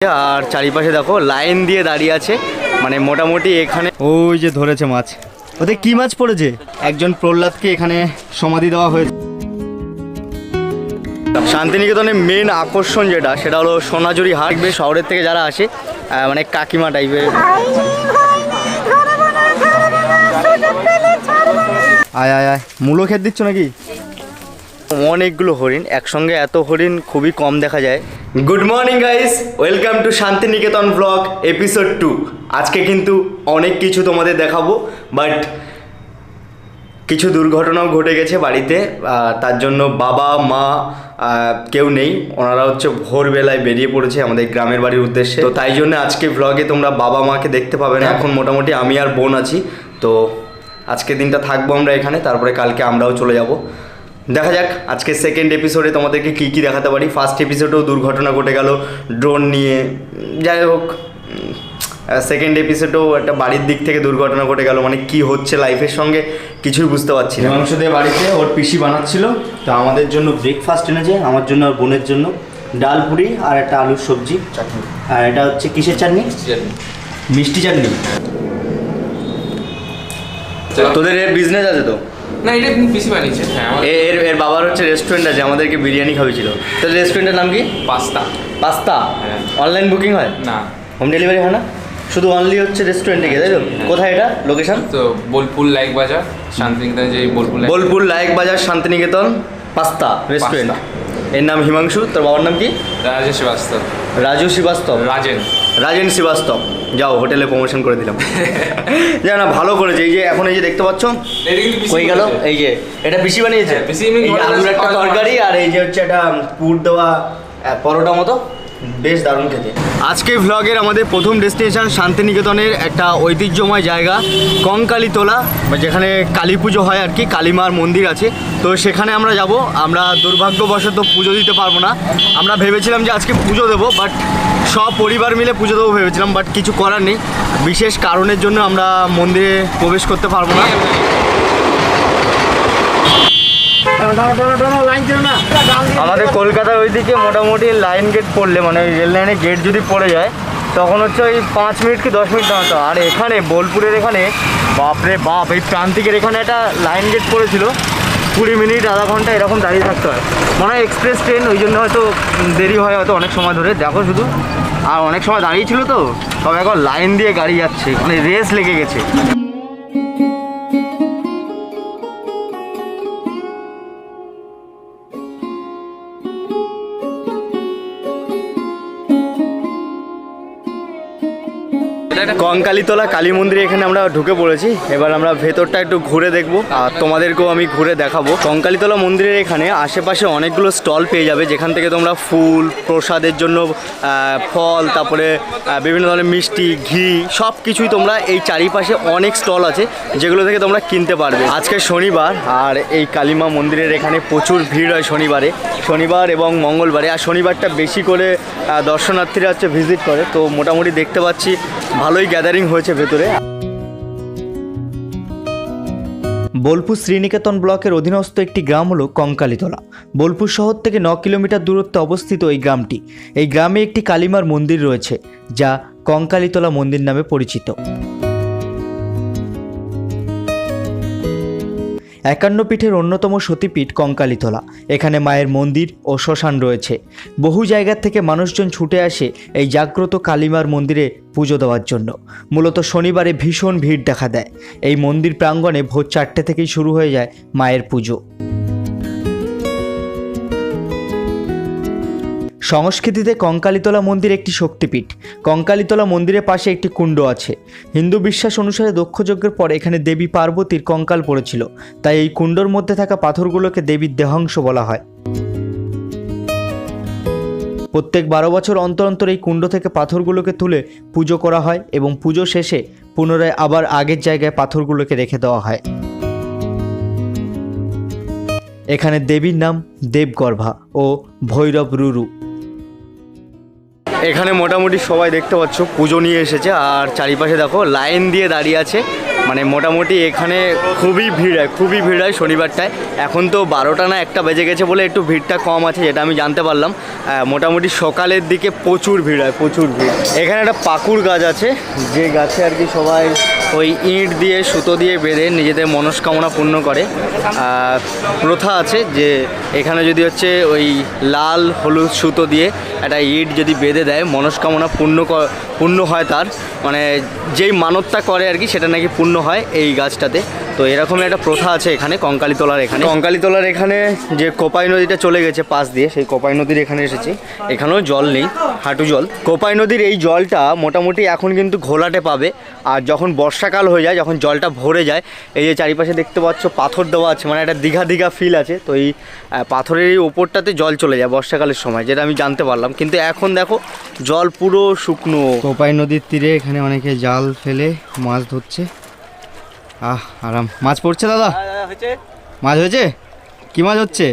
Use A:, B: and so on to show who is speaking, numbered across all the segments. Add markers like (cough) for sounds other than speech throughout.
A: আর চারিপাশে দেখো লাইন দিয়ে দাঁড়িয়ে আছে। মানে মোটামুটি এখানে ওই যে ধরেছে মাছ। ওতে কি মাছ পড়েছে? একজন প্রহ্লাদকে এখানে সমাধি দেওয়া হয়েছে। শান্তিনিকেতনের মেন আকর্ষণ যেটা সেটা হলো সোনাঝুরি হাট। বেশ শহরের থেকে যারা আসে মানে কাকিমা টাইপের আয় আয় আয় মূলো খেত দিচ্ছ নাকি? অনেকগুলো হরিণ একসঙ্গে এত হরিণ খুবই কম দেখা যায়। Good morning guys welcome to Santiniketan blog episode two আজকে কিন্তু অনেক কিছু তোমাদের দেখাবো বাট কিছু দুর্ঘটনাও ঘটে গেছে বাড়িতে তার জন্য বাবা মা কেউ নেই। ওনারা হচ্ছে ভোরবেলায় বেরিয়ে পড়েছে আমাদের গ্রামের বাড়ির উদ্দেশ্যে। তো তাই জন্য আজকে ব্লগে তোমরা বাবা মাকে দেখতে পাবে না। এখন মোটামুটি আমি আর বোন আছি। তো আজকে দিনটা থাকব আমরা এখানে তারপরে কালকে আমরাও চলে যাব। দেখা যাক আজকে সেকেন্ড এপিসোডে তোমাদেরকে কী কী দেখাতে পারি। ফার্স্ট এপিসোডেও দুর্ঘটনা ঘটে গেল ড্রোন নিয়ে যাই হোক সেকেন্ড এপিসোডেও একটা বাড়ির দিক থেকে দুর্ঘটনা ঘটে গেল মানে কি হচ্ছে লাইফের সঙ্গে কিছুই বুঝতে পারছি না। হিমাংশুদের বাড়িতে ওর পিসি বানাচ্ছিল তো আমাদের জন্য ব্রেকফাস্ট এনেছে আমার জন্য আর বোনের জন্য। ডাল পুরি আর একটা আলুর সবজি। চাটনি। আর এটা হচ্ছে কিসের চাটনি? মিষ্টি চাটনি। তোদের এর বিজনেস আছে তো?
B: না এটা পিসি বানিয়েছে হ্যাঁ
A: এর এর বাবার হচ্ছে রেস্টুরেন্ট আছে আমাদেরকে বিরিয়ানি খাওয়াছিল তোর রেস্টুরেন্টের নাম কি?
B: পাস্তা।
A: পাস্তা?
B: হ্যাঁ।
A: অনলাইন বুকিং হয়?
B: না।
A: হোম ডেলিভারি হয় না? শুধু অনলি হচ্ছে রেস্টুরেন্টে গিয়ে তাই তো? কোথায় এটা? লোকেশন
B: তো বোলপুর লাইক বাজার শান্তিনিকেতন যে বোলপুর
A: বোলপুর লায়ক বাজার শান্তিনিকেতন পাস্তা রেস্টুরেন্টের নাম হিমাংশু তোর বাবার নাম কি?
B: রাজেশ শ্রীবাস্তব।
A: রাজু শ্রীবাস্তব।
B: রাজেন।
A: রাজেন শ্রীবাস্তব। যাও হোটেলে প্রমোশন করে দিলাম। (laughs) যা না ভালো করেছে। এই যে এখন এই যে দেখতে পাচ্ছ?
B: হয়ে
A: কই গেল? এই যে এটা পিসি বানিয়েছে?
B: হ্যাঁ, পিসি
A: আলুর একটা তরকারি আর এই যে হচ্ছে একটা পুর দেওয়া পরোটা মতো। বেশ দারুণ খেতে। আজকে ভ্লগের আমাদের প্রথম ডেস্টিনেশন শান্তিনিকেতনের একটা ঐতিহ্যময় জায়গা, কঙ্কালীতলা, যেখানে কালী পুজো হয় আর কি, কালীমার মন্দির আছে। তো সেখানে আমরা যাব। আমরা দুর্ভাগ্যবশত পুজো দিতে পারব না। আমরা ভেবেছিলাম যে আজকে পুজো দেবো বাট সব পরিবার মিলে পুজো দেবো ভেবেছিলাম বাট কিছু করার নেই। বিশেষ কারণের জন্য আমরা মন্দিরে প্রবেশ করতে পারব না। আমাদের কলকাতার ওইদিকে মোটামুটি লাইন গেট পড়লে মানে ওই রেল লাইনে গেট যদি পড়ে যায়, তখন হচ্ছে ওই পাঁচ মিনিট কি দশ মিনিট দাঁড়াতে। আর এখানে, বোলপুরের এখানে, বাপরে বাপ, এই প্রান্তিকের এখানে একটা লাইন গেট পড়েছিল। কুড়ি মিনিট আধা ঘণ্টা এরকম দাঁড়িয়ে থাকতে হয়। মনে হয় এক্সপ্রেস ট্রেন ওই জন্য হয়তো দেরি হয় হয়তো অনেক সময় ধরে। দেখো শুধু। আর অনেক সময় দাঁড়িয়ে ছিল তো সব এখন লাইন দিয়ে গাড়ি যাচ্ছে। মানে রেস লেগে গেছে।
B: এটা
A: কঙ্কালীতলা কালী মন্দিরে এখানে আমরা ঢুকে পড়েছি। এবার আমরা ভেতরটা একটু ঘুরে দেখব। আর তোমাদেরকেও আমি ঘুরে দেখাবো। কঙ্কালীতলা মন্দিরের এখানে আশেপাশে অনেকগুলো স্টল পেয়ে যাবে, যেখান থেকে তোমরা ফুল, প্রসাদের জন্য ফল, তারপরে বিভিন্ন ধরনের মিষ্টি, ঘি সব কিছুই তোমরা এই চারিপাশে অনেক স্টল আছে, যেগুলো থেকে তোমরা কিনতে পারবে। আজকে শনিবার, আর এই কালীমা মন্দিরের এখানে প্রচুর ভিড় হয় শনিবারে। শনিবার এবং মঙ্গলবারে। আর শনিবারটা বেশি করে দর্শনার্থীরা হচ্ছে ভিজিট করে। তো মোটামুটি দেখতে পাচ্ছি ভালোই গ্যাদারিং হয়েছে ভেতরে। বোলপুর শ্রীনিকেতন ব্লকের অধীনস্থ একটি গ্রাম হলো কঙ্কালীতলা। বোলপুর শহর থেকে ন কিলোমিটার দূরত্বে অবস্থিত এই গ্রামটি। এই গ্রামে একটি কালিমার মন্দির রয়েছে, যা কঙ্কালীতলা মন্দির নামে পরিচিত। একান্ন পীঠের অন্যতম সতীপীঠ কঙ্কালীতলা। এখানে মায়ের মন্দির ও শ্মশান রয়েছে। বহু জায়গা থেকে মানুষজন ছুটে আসে এই জাগ্রত কালিমার মন্দিরে পুজো দেওয়ার জন্য। মূলত শনিবারে ভীষণ ভিড় দেখা দেয়। এই মন্দির প্রাঙ্গণে ভোর চারটে থেকেই শুরু হয়ে যায় মায়ের পুজো। সংস্কৃতিতে কঙ্কালীতলা মন্দির একটি শক্তিপীঠ। কঙ্কালীতলা মন্দিরের পাশে একটি কুণ্ড আছে। হিন্দু বিশ্বাস অনুসারে দক্ষযজ্ঞের পর এখানে দেবী পার্বতীর কঙ্কাল পড়েছিল। তাই এই কুণ্ডর মধ্যে থাকা পাথরগুলোকে দেবীর দেহাংশ বলা হয়। প্রত্যেক বারো বছর অন্তর অন্তর এই কুণ্ড থেকে পাথরগুলোকে তুলে পুজো করা হয় এবং পুজো শেষে পুনরায় আবার আগের জায়গায় পাথরগুলোকে রেখে দেওয়া হয়। এখানে দেবীর নাম দেবগর্ভা ও ভৈরব রুরু। এখানে মোটামুটি সবাই দেখতে পাচ্ছ, পুজো নিয়ে এসেছে। আর চারিপাশে দেখো, লাইন দিয়ে দাঁড়িয়ে আছে। মানে মোটামুটি এখানে খুবই ভিড় হয়, খুবই ভিড় হয় শনিবারটায়। এখন তো বারোটা না একটা বেজে গেছে বলে একটু ভিড়টা কম আছে, যেটা আমি জানতে পারলাম। মোটামুটি সকালের দিকে প্রচুর ভিড় হয়, প্রচুর ভিড়। এখানে একটা পাকুর গাছ আছে, যে গাছে আর কি সবাই ওই ইঁট দিয়ে, সুতো দিয়ে বেঁধে নিজেদের মনস্কামনা পূর্ণ করে। প্রথা আছে যে এখানে যদি হচ্ছে ওই লাল, হলুদ সুতো দিয়ে একটা ইট যদি বেঁধে দেয়, মনস্কামনা পূর্ণ পূর্ণ হয় তার। মানে যেই মানতটা করে আর কি, সেটা নাকি পূর্ণ হয় এই গাছটাতে। তো এরকম একটা প্রথা আছে এখানে, কঙ্কালীতলার এখানে। কঙ্কালীতলার এখানে যে কোপাই নদীটা চলে গেছে পাশ দিয়ে, সেই কোপাই নদীর এখানে এসেছি। এখানেও জল নেই, হাঁটু জল। কোপাই নদীর এই জলটা মোটামুটি এখন কিন্তু ঘোলাটে পাবে। আর যখন বর্ষাকাল হয়ে যায়, যখন জলটা ভরে যায়, এই যে চারিপাশে দেখতে পাচ্ছ পাথর দেওয়া আছে মানে একটা দীঘা দীঘা ফিল আছে। তো এই পাথরের এই ওপরটাতে জল চলে যায় বর্ষাকালের সময়, যেটা আমি জানতে পারলাম। কিন্তু এখন দেখো, জল পুরো শুকনো। কোপাই নদীর তীরে এখানে অনেকে জাল ফেলে মাছ ধরছে। আহ আরাম। মাছ পড়ছে দাদা? মাছ হয়েছে? কি মাছ হচ্ছে?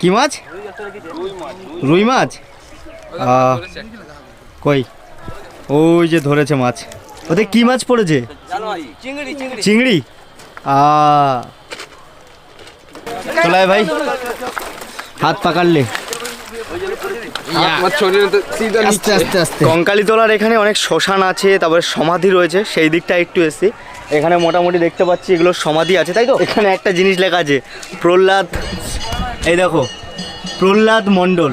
A: কি মাছ? রুই মাছ। আহ, কই? ওই যে ধরেছে মাছ। ওতে কি মাছ পড়েছে? চিংড়ি আ চলায় ভাই। হাত পাকাড়লে।
B: আমার শরীরে তো সিধা নিচ্ছে।
A: আস্তে আস্তে। কঙ্কালীতলার এখানে অনেক শ্মশান আছে তারপরে সমাধি রয়েছে সেই দিকটা একটু এসছি। এখানে মোটামুটি দেখতে পাচ্ছি এগুলো সমাধি আছে তাই তো? এখানে একটা জিনিস লেখা আছে প্রহ্লাদ এই দেখো প্রহ্লাদ মণ্ডল।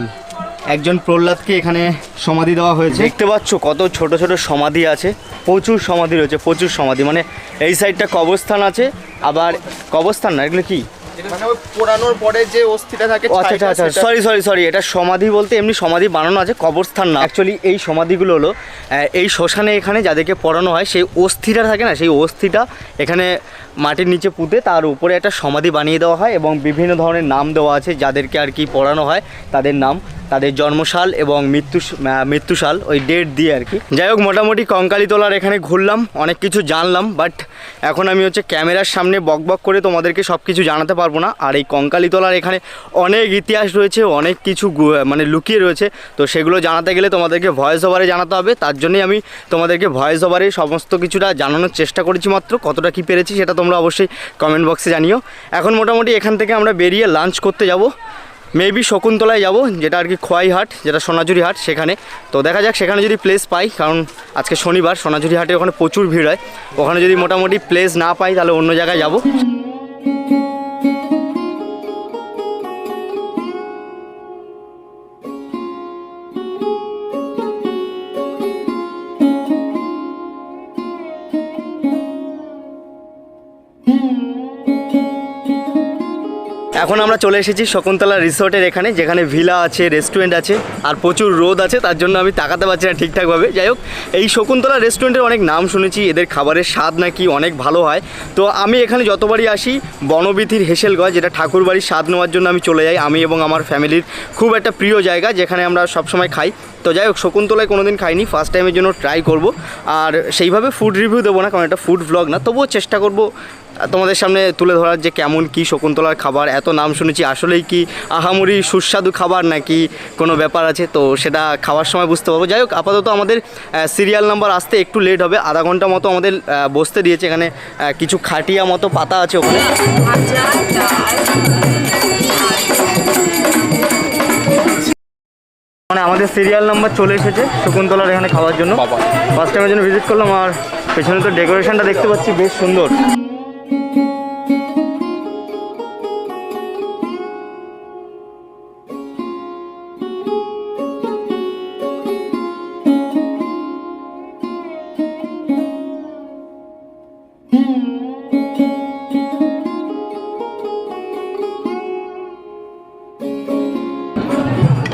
A: একজন প্রহ্লাদকে এখানে সমাধি দেওয়া হয়েছে। দেখতে পাচ্ছ কত ছোট ছোট সমাধি আছে প্রচুর সমাধি রয়েছে প্রচুর সমাধি। মানে এই সাইডটা কবরস্থান আছে আবার কবরস্থান না এগুলো কি?
C: মানে ওই পোড়ানোর পরে যে অস্থিটা থাকে
A: আচ্ছা আচ্ছা আচ্ছা। সরি সরি সরি এটা সমাধি বলতে এমনি সমাধি বানানো আছে কবরস্থান না। অ্যাকচুয়ালি এই সমাধিগুলো হলো এই শ্মশানে এখানে যাদেরকে পড়ানো হয় সেই অস্থিটা থাকে না সেই অস্থিটা এখানে মাটির নিচে পুঁতে তার উপরে একটা সমাধি বানিয়ে দেওয়া হয় এবং বিভিন্ন ধরনের নাম দেওয়া আছে যাদেরকে আর কি পড়ানো হয় তাদের নাম। তাদের জন্মসাল এবং মৃত্যু মৃত্যুসাল ওই ডেট দিয়ে আর কি। যাই হোক, মোটামুটি কঙ্কালীতলার এখানে ঘুরলাম, অনেক কিছু জানলাম বাট এখন আমি হচ্ছে ক্যামেরার সামনে বক বক করে তোমাদেরকে সব কিছু জানাতে পারব না। আর এই কঙ্কালীতলার এখানে অনেক ইতিহাস রয়েছে, অনেক কিছু মানে লুকিয়ে রয়েছে, তো সেগুলো জানাতে গেলে তোমাদেরকে ভয়েস ওভারে জানাতে হবে। তার জন্যই আমি তোমাদেরকে ভয়েস ওভারে সমস্ত কিছুটা জানানোর চেষ্টা করেছি মাত্র, কতটা কি পেরেছি সেটা তোমরা অবশ্যই কমেন্ট বক্সে জানিও। এখন মোটামুটি এখান থেকে আমরা বেরিয়ে লাঞ্চ করতে যাব। মেবি শকুন্তলায় যাব, যেটা আর কি খোয়াই হাট যেটা সোনাঝুরি হাট সেখানে। তো দেখা যাক, সেখানে যদি প্লেস পাই, কারণ আজকে শনিবার সোনাঝুরি হাটে ওখানে প্রচুর ভিড় হয়। ওখানে যদি মোটামুটি প্লেস না পাই, তাহলে অন্য জায়গায় যাব। এখন আমরা চলে এসেছি শকুন্তলা রিসোর্টের এখানে, যেখানে ভিলা আছে রেস্টুরেন্ট আছে, আর প্রচুর রোদ আছে, তার জন্য আমি তাকাতে পারছি না ঠিকঠাকভাবে। যাই হোক, এই শকুন্তলা রেস্টুরেন্টের অনেক নাম শুনেছি, এদের খাবারের স্বাদ নাকি অনেক ভালো হয়। তো আমি এখানে যতবারই আসি, বনবিথির হেসেলগঞ্জ, যেটা ঠাকুরবাড়ির স্বাদ নেওয়ার জন্য আমি চলে যাই। আমি এবং আমার ফ্যামিলির খুব একটা প্রিয় জায়গা, যেখানে আমরা সবসময় খাই। তো যাই হোক, শকুন্তলায় কোনো দিন খাইনি ফার্স্ট টাইমের জন্য ট্রাই করব। আর সেইভাবে ফুড রিভিউ দেবো না, কারণ এটা ফুড ব্লগ না, তবুও চেষ্টা করব তোমাদের সামনে তুলে ধরার যে কেমন কি শকুন্তলার খাবার এত নাম শুনেছি আসলেই কি আহামরি সুস্বাদু খাবার নাকি কোনো ব্যাপার আছে? তো সেটা খাওয়ার সময় বুঝতে পারব। যাই হোক আপাতত আমাদের সিরিয়াল নাম্বার আসতে একটু লেট হবে। আধা ঘণ্টা মতো আমাদের বসতে দিয়েছে এখানে কিছু খাটিয়া মতো পাতা আছে ওখানে। মানে আমাদের সিরিয়াল নাম্বার চলে এসেছে শকুন্তলার এখানে খাওয়ার জন্য। ফার্স্ট টাইমের জন্য ভিজিট করলাম আর পেছনে তো ডেকোরেশনটা দেখতে পাচ্ছি বেশ সুন্দর।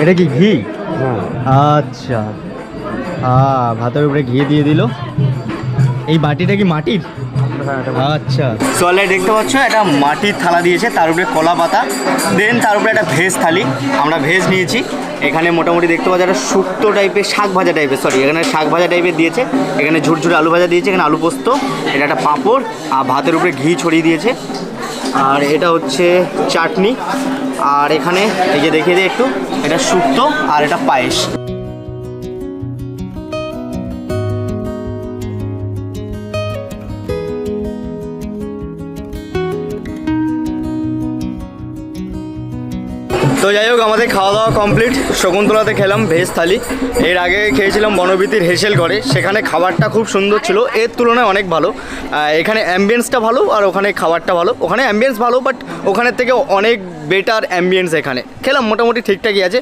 A: এটা কি ঘি? আচ্ছা। হ্যাঁ ভাতের উপরে ঘি দিয়ে দিল। এই বাটিটা কি মাটির? আচ্ছা। চলে দেখতে পাচ্ছ একটা মাটির থালা দিয়েছে তার উপরে কলা পাতা। দেন তার উপরে একটা ভেজ থালি। আমরা ভেজ নিয়েছি। এখানে মোটামুটি দেখতে পাচ্ছি একটা শুক্তো টাইপের শাক ভাজা টাইপের সরি এখানে শাক ভাজা টাইপের দিয়েছে। এখানে ঝুরঝুরে আলু ভাজা দিয়েছে এখানে আলু পোস্ত এটা একটা পাঁপড় আর ভাতের উপরে ঘি ছড়িয়ে দিয়েছে। আর এটা হচ্ছে চাটনি। আর এখানে এই যে দেখিয়ে দিই একটু এটা শুক্তো আর এটা পায়েস। তো যাই হোক আমাদের খাওয়া দাওয়া কমপ্লিট শকুন্তলাতে খেলাম ভেজ থালি। এর আগে খেয়েছিলাম বনবিতির হেসেল করে সেখানে খাবারটা খুব সুন্দর ছিল। এর তুলনায় অনেক ভালো। এখানে অ্যাম্বিয়েন্সটা ভালো আর ওখানে খাবারটা ভালো। ওখানে অ্যাম্বিয়েন্স ভালো বাট ওখানের থেকে অনেক বেটার অ্যাম্বিয়েন্স এখানে। খেলাম মোটামুটি ঠিকঠাকই আছে।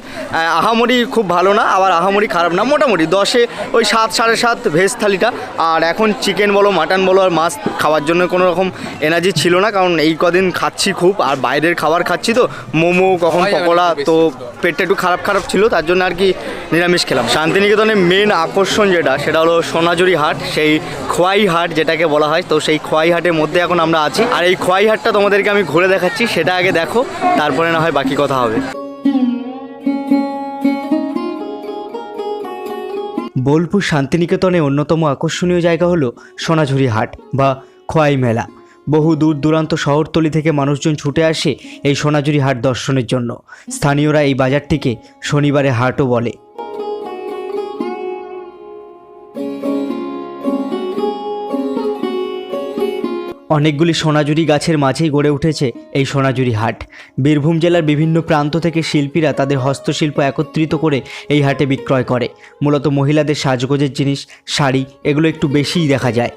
A: আহামরি খুব ভালো না আবার আহামরি খারাপ না। মোটামুটি দশে ওই সাত সাড়ে সাত ভেজ থালিটা। আর এখন চিকেন বলো মাটন বলো আর মাছ খাওয়ার জন্য কোনো রকম এনার্জি ছিল না। কারণ এই কদিন খাচ্ছি খুব আর বাইরের খাবার খাচ্ছি তো। মোমো কখন তো
B: তো।
A: পেটটা একটু খারাপ খারাপ ছিল তার জন্য আর কি নিরামিষ খেলাম। শান্তিনিকেতনের মেন আকর্ষণ যেটা সেটা হলো সোনাঝুরি হাট সেই খোয়াই হাট যেটাকে বলা হয়। তো সেই খোয়াই হাটের মধ্যে এখন আমরা আছি। আর এই খোয়াই হাটটা তোমাদেরকে আমি ঘুরে দেখাচ্ছি সেটা আগে দেখো তারপরে না হয় বাকি কথা হবে। বোলপুর শান্তিনিকেতনে অন্যতম আকর্ষণীয় জায়গা হলো সোনাঝুরি হাট বা খোয়াই মেলা। বহু দূর দূরান্ত শহরতলি থেকে মানুষজন ছুটে আসে এই সোনাঝুরি হাট দর্শনের জন্য। স্থানীয়রা এই বাজারটিকে শনিবারে হাটও বলে। অনেকগুলি সোনাঝুরি গাছের মাঝেই গড়ে উঠেছে এই সোনাঝুরি হাট। বীরভূম জেলার বিভিন্ন প্রান্ত থেকে শিল্পীরা তাদের হস্তশিল্প একত্রিত করে এই হাটে বিক্রয় করে। মূলত মহিলাদের সাজগোজের জিনিস, শাড়ি, এগুলো একটু বেশিই দেখা যায়।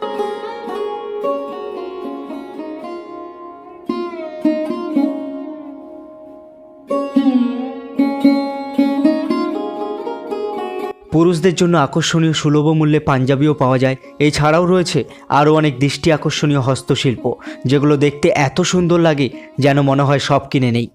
A: পুরুষদের জন্য আকর্ষণীয় সুলভ মূল্যে পাঞ্জাবিও পাওয়া যায়। এছাড়াও রয়েছে আরও অনেক দৃষ্টি আকর্ষণীয় হস্তশিল্প, যেগুলো দেখতে এত সুন্দর লাগে যেন মনে হয় সব কিনে নেই।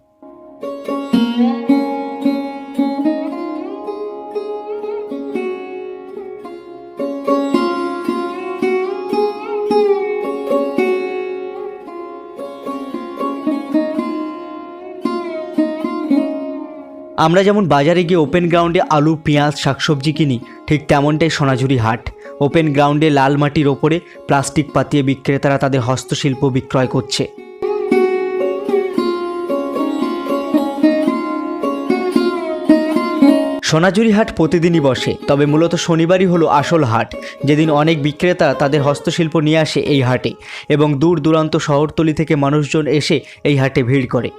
A: আমরা যেমন বাজারে গিয়ে ওপেন গ্রাউন্ডে আলু, পেঁয়াজ, শাকসবজি কিনি, ঠিক তেমনটাই সোনাঝুরি হাট। ওপেন গ্রাউন্ডে লাল মাটির ওপরে প্লাস্টিক পাতিয়ে বিক্রেতারা তাদের হস্তশিল্প বিক্রয় করছে। সোনাঝুরি হাট প্রতিদিনই বসে, তবে মূলত শনিবারই হলো আসল হাট, যেদিন অনেক বিক্রেতা তাদের হস্তশিল্প নিয়ে আসে এই হাটে, এবং দূর দূরান্ত শহরতলি থেকে মানুষজন এসে এই হাটে ভিড় করে।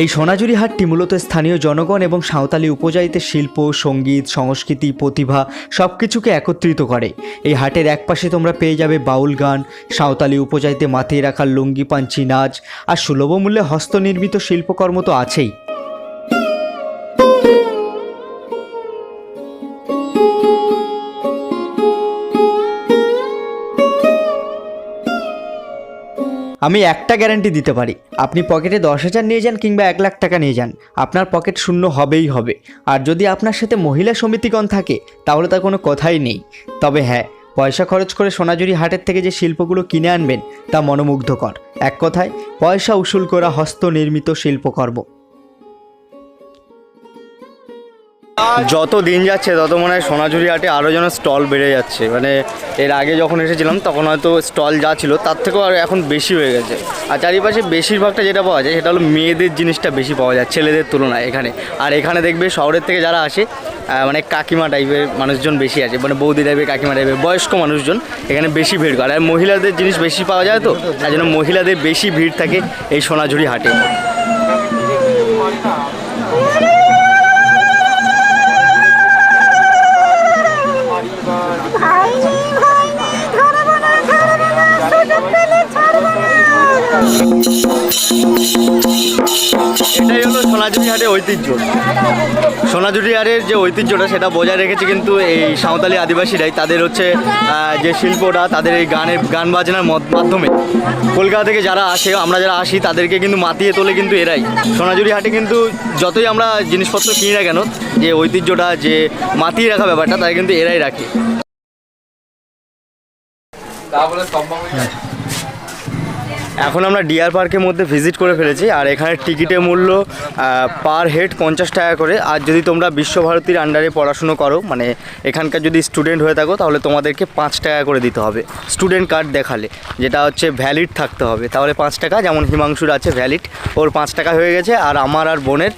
A: এই সোনাঝুরি হাটটি মূলত স্থানীয় জনগণ এবং সাঁওতালি উপজাতিতে শিল্প, সংগীত, সংস্কৃতি, প্রতিভা সব কিছুকে একত্রিত করে। এই হাটের একপাশে তোমরা পেয়ে যাবে বাউল গান, সাঁওতালি উপজাতিতে মাথায় রাখার লুঙ্গি, পাঞ্চি, নাচ আর সুলভ মূল্যে হস্তনির্মিত শিল্পকর্ম তো আছেই। আমি একটা গ্যারান্টি দিতে পারি। আপনি পকেটে দশ হাজার নিয়ে যান কিংবা এক লাখ টাকা নিয়ে যান। আপনার পকেট শূন্য হবেই হবে। আর যদি আপনার সাথে মহিলা সমিতিগণ থাকে, তাহলে তার কোনো কথাই নেই। তবে হ্যাঁ পয়সা খরচ করে সোনাঝুরি হাটের থেকে যে শিল্পগুলো কিনে আনবেন, তা মনোমুগ্ধকর। এক কথায়, পয়সা উসুল করা হস্তনির্মিত শিল্পকর্ম। যত দিন যাচ্ছে, তত মনে হয় সোনাঝুরি হাটে আরও যেন স্টল বেড়ে যাচ্ছে। মানে এর আগে যখন এসেছিলাম, তখন হয়তো স্টল যা ছিল, তার থেকেও আর এখন বেশি হয়ে গেছে। আর চারিপাশে বেশিরভাগটা যেটা পাওয়া যায়, সেটা হলো মেয়েদের জিনিসটা বেশি পাওয়া যায়, ছেলেদের তুলনায় এখানে। আর এখানে দেখবে শহরের থেকে যারা আসে মানে কাকিমা টাইপের মানুষজন বেশি আছে মানে বৌদি টাইপের, কাকিমা টাইপের, বয়স্ক মানুষজন এখানে বেশি ভিড় করে। আর মহিলাদের জিনিস বেশি পাওয়া যায় তো তাই জন্য মহিলাদের বেশি ভিড় থাকে এই সোনাঝুরি হাটে। এটাই হলো সোনাঝুরি হাটের ঐতিহ্য। সোনাঝুরি হাটের যে ঐতিহ্যটা সেটা বজায় রেখেছে কিন্তু এই সাঁওতালি আদিবাসীরাই। তাদের হচ্ছে যে শিল্পটা তাদের এই গানের গান বাজনার মাধ্যমে। কলকাতা থেকে যারা আসে আমরা যারা আসি তাদেরকে কিন্তু মাতিয়ে তোলে কিন্তু এরাই। সোনাঝুরি হাটে কিন্তু যতই আমরা জিনিসপত্র কিনি না কেন যে ঐতিহ্যটা যে মাতিয়ে রাখা ব্যাপারটা তাই কিন্তু এরাই রাখে।
B: তা বলে সম্ভব হয়ে।
A: এখন আমরা ডিয়ার পার্কের মধ্যে ভিজিট করে ফেলেছি, আর এখানে টিকিটের মূল্য পার হেড পঞ্চাশ টাকা করে। আর যদি তোমরা বিশ্বভারতীর আন্ডারে পড়াশুনো করো মানে এখানকার যদি স্টুডেন্ট হয়ে থাকো, তাহলে তোমাদেরকে পাঁচ টাকা করে দিতে হবে। স্টুডেন্ট কার্ড দেখালে, যেটা হচ্ছে ভ্যালিড থাকতে হবে। তাহলে পাঁচ টাকা, যেমন হিমাংশুর আছে ভ্যালিড ওর পাঁচ টাকা হয়ে গেছে, আর আমার আর বোনের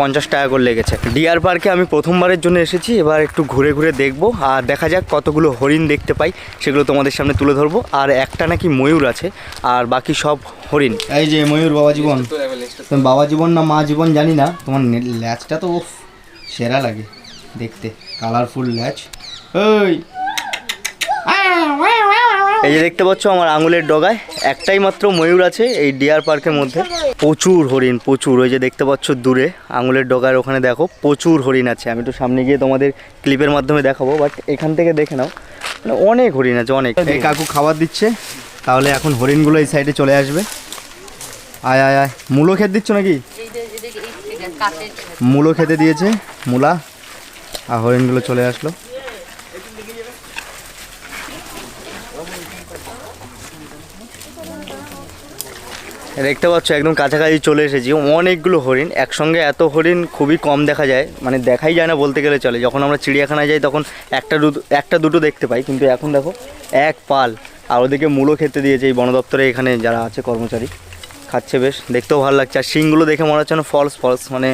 A: পঞ্চাশ টাকা করে লেগেছে। ডিয়ার পার্কে আমি প্রথমবারের জন্য এসেছি, এবার একটু ঘুরে ঘুরে দেখব, আর দেখা যাক কতগুলো হরিণ দেখতে পাই, সেগুলো তোমাদের সামনে তুলে ধরবো। আর একটা নাকি ময়ূর আছে, আর বাকি সব হরিণ। এই যে ময়ূর বাবা জীবন। বাবা জীবন না মা জীবন জানি না তোমার ল্যাচটা তো সেরা লাগে দেখতে কালারফুল ল্যাচ। ওই এই যে দেখতে পাচ্ছ আমার আঙুলের ডগায় একটাই মাত্র ময়ূর আছে এই ডিয়ার পার্কের মধ্যে। প্রচুর হরিণ প্রচুর। ওই যে দেখতে পাচ্ছ দূরে আঙুলের ডগার ওখানে দেখো প্রচুর হরিণ আছে। আমি তো সামনে গিয়ে তোমাদের ক্লিপের মাধ্যমে দেখাবো বাট এখান থেকে দেখে নাও। মানে অনেক হরিণ আছে অনেক। কাকু খাবার দিচ্ছে। তাহলে এখন হরিণগুলো এই সাইডে চলে আসবে। আয় আয় আয়। মূলো খেতে দিচ্ছ নাকি? মূলো খেতে দিয়েছে, মূলা। আর হরিণগুলো চলে আসলো। দেখতে পাচ্ছ, একদম কাছাকাছি চলে এসেছি। অনেকগুলো হরিণ। একসঙ্গে এত হরিণ খুবই কম দেখা যায়। মানে দেখাই যায় না, বলতে গেলে চলে। যখন আমরা চিড়িয়াখানায় যাই, তখন একটা দুটো একটা দুটো দেখতে পাই। কিন্তু এখন দেখো, এক পাল। আর ওদেরকে মূলো খেতে দিয়েছে এই বন দপ্তরে এখানে যারা আছে কর্মচারী। খাচ্ছে বেশ, দেখতেও ভালো লাগছে। আর শিংগুলো দেখে মনে হচ্ছে না ফলস ফলস মানে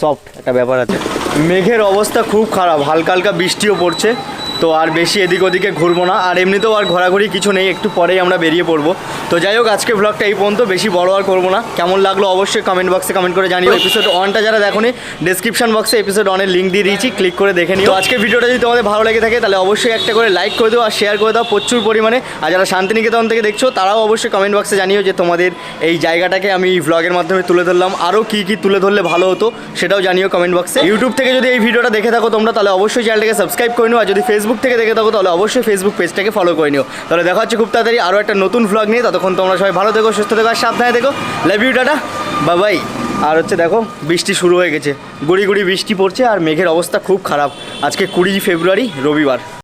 A: সফট একটা ব্যাপার আছে। মেঘের অবস্থা খুব খারাপ, হালকা হালকা বৃষ্টিও পড়ছে। তো আর বেশি এদিক ওদিকে ঘুরবো না। আর এমনিতেও আর ঘোরাঘুরি কিছু নেই, একটু পরেই আমরা বেরিয়ে পড়ব। তো যাই হোক, আজকে ব্লগটা এই পর্যন্ত, বেশি বড় আর করব না। কেমন লাগল অবশ্যই কমেন্ট বক্সে কমেন্ট করে জানিও। এপিসোড ওয়ানটা যারা দেখোনি ডেসক্রিপশন বক্সে এপিসোড ওয়ানের লিঙ্ক দিয়ে দিয়েছি ক্লিক করে দেখে নিও। আজকে ভিডিওটা যদি তোমাদের ভালো লেগে থাকে, তাহলে অবশ্যই একটা করে লাইক করে দাও আর শেয়ার করে দাও প্রচুর পরিমাণে। আর যারা শান্তিনিকেতন থেকে দেখছ, তারাও অবশ্যই কমেন্ট বক্সে জানিও যে তোমাদের এই জায়গাটাকে আমি ব্লগের মাধ্যমে তুলে ধরলাম। আরও কী কী তুলে ধরলে ভালো হতো, সেটাও জানিও কমেন্ট বক্সে ইউটিউব থেকে যদি এই ভিডিওটা দেখে থাকো তোমরা, তাহলে অবশ্যই চ্যানেলটাকে সাবস্ক্রাইব করে নিও। আর যদি ফেসবুক থেকে দেখে থাকো, তাহলে অবশ্যই ফেসবুক পেজটাকে ফলো করে নিও। তাহলে দেখা হচ্ছে খুব তাড়াতাড়ি আরও একটা নতুন ভ্লগ নিয়ে। ততক্ষণ তোমরা সবাই ভালো থেকো, সুস্থ থেকো, আর সাবধানে থেকো। Love you tata. বাবাই আর হচ্ছে দেখো, বৃষ্টি শুরু হয়ে গেছে। গুড়ি গুড়ি বৃষ্টি পড়ছে আর মেঘের অবস্থা খুব খারাপ। আজকে কুড়ি ফেব্রুয়ারি, রবিবার।